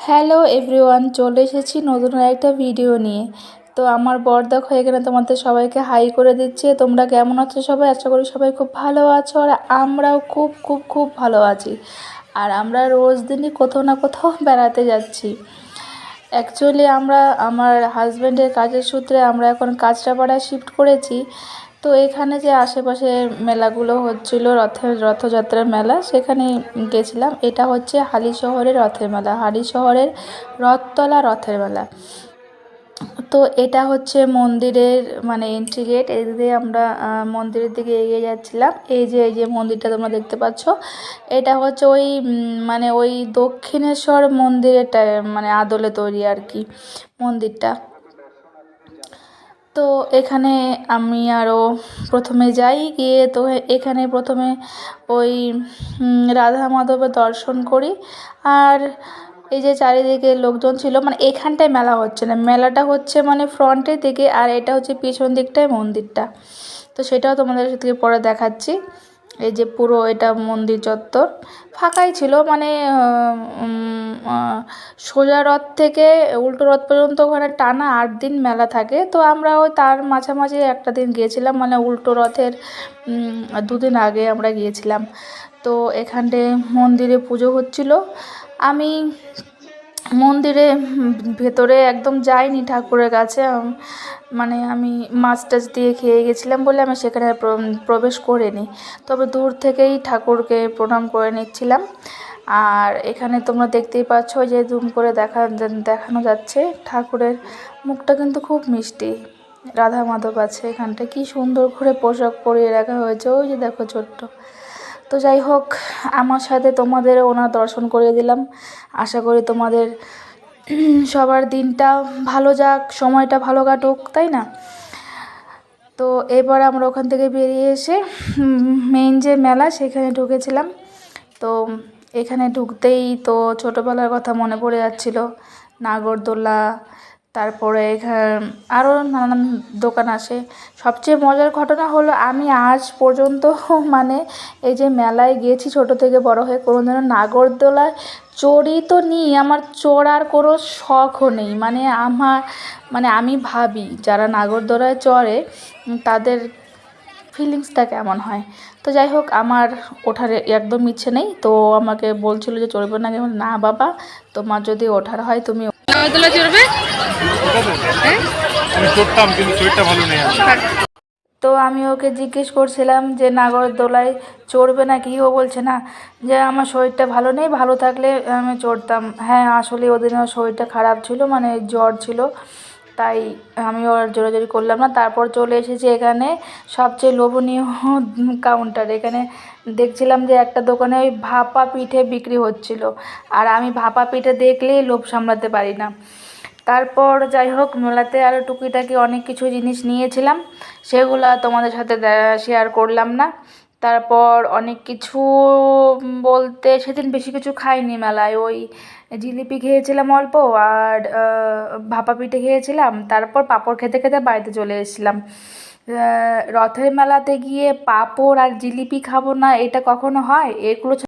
Hello everyone, চলে এসেছি নতুন একটা ভিডিও নিয়ে। তো আমার বর দেখো এখানে তোমাদের সবাইকে হাই করে দিচ্ছে। তোমরা কেমন আছো সবাই? আশা করি সবাই খুব ভালো আছো আর আমরাও খুব খুব খুব ভালো আছি। আর আমরা রোজ দিনই কোথাও না কোথাও বেড়াতে যাচ্ছি। অ্যাকচুয়ালি আমরা, আমার হাজব্যান্ডের কাজের সূত্রে আমরা এখন কাঁচরাপাড়ায় শিফট করেছি। তো এখানে যে আশেপাশে মেলাগুলো হচ্ছিল রথের রথযাত্রার মেলা, সেখানে গেছিলাম। এটা হচ্ছে হালি শহরের রথের মেলা, হালি শহরের রথতলা রথের মেলা। তো এটা হচ্ছে মন্দিরের মানে এন্ট্রি গেট এই দিয়ে আমরা মন্দিরের দিকে এগিয়ে যাচ্ছিলাম। এই যে এই যে মন্দিরটা তোমরা দেখতে পাচ্ছ, এটা হচ্ছে ওই মানে ওই দক্ষিণেশ্বর মন্দিরের মানে আদলে তৈরি আর কি মন্দিরটা। তো এখানে আমি আরও প্রথমে যাই গিয়ে তো এখানে প্রথমে ওই রাধা মাধবের দর্শন করি। আর এই যে চারিদিকে লোকজন ছিল মানে এখানটায় মেলা হচ্ছে না। মেলাটা হচ্ছে মানে ফ্রন্টের দিকে আর এটা হচ্ছে পিছন দিকটায় মন্দিরটা। তো সেটাও তোমাদের সাথে পরে দেখাচ্ছি। এই যে পুরো এটা মন্দির চত্বর, ফাঁকাই ছিল। মানে সোজা রথ থেকে উল্টো রথ পর্যন্ত ওখানে টানা আট দিন মেলা থাকে। তো আমরা ওই তার মাঝামাঝি একটা দিন গিয়েছিলাম। মানে উল্টো রথের দুদিন আগে আমরা গিয়েছিলাম। তো এখানটায় মন্দিরে পুজো হচ্ছিল। আমি মন্দিরে ভেতরে একদম যাইনি ঠাকুরের কাছে। মানে আমি মাছ টাছ দিয়ে খেয়ে গেছিলাম বলে আমি সেখানে প্রবেশ করিনি। তবে দূর থেকেই ঠাকুরকে প্রণাম করে নিচ্ছিলাম। আর এখানে তোমরা দেখতেই পাচ্ছ যে জুম করে দেখা, দেখানো যাচ্ছে ঠাকুরের মুখটা কিন্তু খুব মিষ্টি। রাধা মাধব আছে এখানটা কি সুন্দর করে পোশাক পরিয়ে রাখা হয়েছে। ওই যে দেখো ছোট্ট। তো যাই হোক, আমার সাথে তোমাদের ওনার দর্শন করিয়ে দিলাম। আশা করি তোমাদের সবার দিনটা ভালো যাক, সময়টা ভালো কাটুক, তাই না? তো এবার আমরা ওখান থেকে বেরিয়ে এসে মেইন যে মেলা সেখানে ঢুকেছিলাম। তো এখানে ঢুকতেই তো ছোটোবেলার কথা মনে পড়ে যাচ্ছিল। নাগরদোলা তারপরে আরও নানান দোকান আসে সবচেয়ে মজার ঘটনা হলো আমি আজ পর্যন্ত মানে এই যে মেলায় গিয়েছি ছোটো থেকে বড় হয়ে কোনো দিনও নাগরদোলায় চড়ি তো নিই, আমার চড়ার কোনো শখও নেই। মানে আমার মানে আমি ভাবি যারা নাগরদোলায় চড়ে, তাদের ফিলিংসটা কেমন হয়। তো যাই হোক, আমার ওঠার একদম ইচ্ছে নেই। তো আমাকে বলছিল যে চড়বে না। না বাবা, তোমার যদি ওঠার হয়, তুমি চড়বে? হ্যাঁ? তো আমি ওকে জিজ্ঞেস করছিলাম যে নাগরদোলায় চড়বে না কি? ও বলছে না যে আমার শরীরটা ভালো নেই ভালো থাকলে আমি চড়তাম। হ্যাঁ আসলে ওদিনও শরীরটা খারাপ ছিল মানে জ্বর ছিল। তাই আমি ওর জোরাজোরি করলাম না। তারপর চলে এসেছি এখানে। সবচেয়ে লোভনীয় কাউন্টার এখানে দেখছিলাম যে একটা দোকানে ওই ভাপা পিঠে বিক্রি হচ্ছিল। আর আমি ভাপা পিঠে দেখলেই লোভ সামলাতে পারি না। তারপর যাই হোক, মেলাতে আরও টুকিটাকি অনেক কিছু জিনিস নিয়েছিলাম। সেগুলো তোমাদের সাথে শেয়ার করলাম না। তারপর অনেক কিছু বলতে সেদিন বেশি কিছু খাইনি মেলায়। ওই জিলিপি খেয়েছিলাম অল্প আর ভাপা পিঠে খেয়েছিলাম। তারপর পাঁপড় খেতে খেতে বাড়িতে চলে এসেছিলাম। রথের মেলাতে গিয়ে পাঁপড় আর জিলিপি খাব না, এটা কখনো হয়? এগুলো